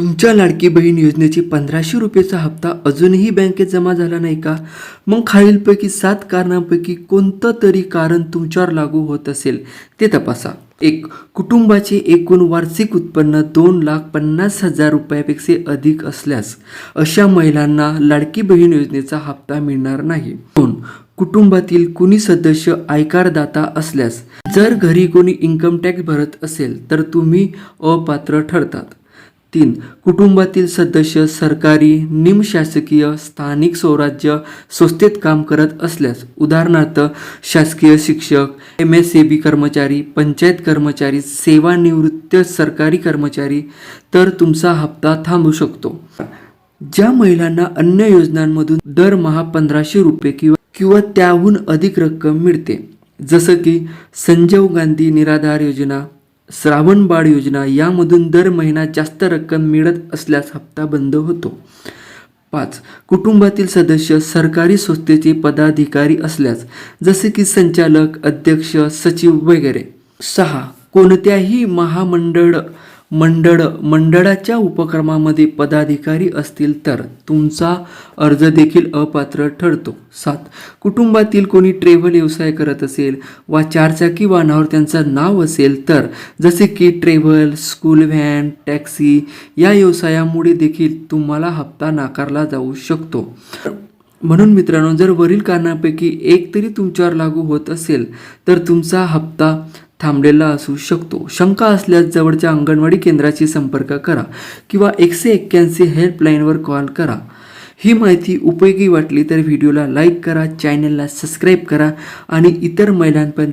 तुमच्या लाडकी बहीण योजनेची पंधराशे रुपयेचा हप्ता अजूनही बँकेत जमा झाला नाही का? मग खालीलपैकी सात कारणांपैकी कोणतं तरी कारण तुमच्यावर लागू होत असेल ते तपासा. एक कुटुंबाचे एकूण वार्षिक उत्पन्न दोन लाख पन्नास हजार रुपयापेक्षा अधिक असल्यास अशा महिलांना लाडकी बहीण योजनेचा हप्ता मिळणार नाही. दोन कुटुंबातील कुणी सदस्य आयकारदाता असल्यास जर घरी कोणी इन्कम टॅक्स भरत असेल तर तुम्ही अपात्र ठरतात. तीन कुटुंबातील सदस्य सरकारी निमशासकीय स्थानिक स्वराज्य संस्थेत काम करत असल्यास उदाहरणार्थ शासकीय शिक्षक एम एस ए बी कर्मचारी पंचायत कर्मचारी सेवानिवृत्त सरकारी कर्मचारी तर तुमचा हप्ता थांबू शकतो. ज्या महिलांना अन्य योजनांमधून दरमहा पंधराशे रुपये किंवा किंवा त्याहून अधिक रक्कम मिळते जसं की संजीव गांधी निराधार योजना श्रावण बाळ योजना यामधून दर महिना जास्त रक्कम मिळत असल्यास हप्ता बंद होतो. पाच कुटुंबातील सदस्य सरकारी संस्थेचे पदाधिकारी असल्यास जसे की संचालक अध्यक्ष सचिव वगैरे. सहा कोणत्याही महामंडळ मंडळ मंडळाच्या उपक्रमामध्ये पदाधिकारी असतील तर तुमचा अर्ज देखील अपात्र ठरतो. सात. कुटुंबातील कोणी ट्रेव्हल व्यवसाय करत असेल वा चारचाकी वाहनावर त्यांचं नाव असेल तर जसे की ट्रेव्हल स्कूल व्हॅन टॅक्सी या व्यवसायामुळे देखील तुम्हाला हप्ता नाकारला जाऊ शकतो. म्हणून मित्रांनो जर वरील कारणांपैकी एक तरी तुमच्यावर लागू होत असेल तर तुमचा हप्ता थांबलेला असू शकतो. शंका असल्यास जवळच्या अंगणवाडी केंद्राशी संपर्क करा किंवा एकशे एक्क्याऐंशी हेल्पलाईनवर कॉल करा. ही माहिती उपयोगी वाटली तर व्हिडिओला लाईक करा चॅनलला सबस्क्राईब करा आणि इतर महिलांपर्यंत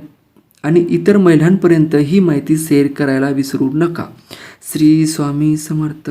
आणि इतर महिलांपर्यंत ही माहिती शेअर करायला विसरू नका. श्री स्वामी समर्थ.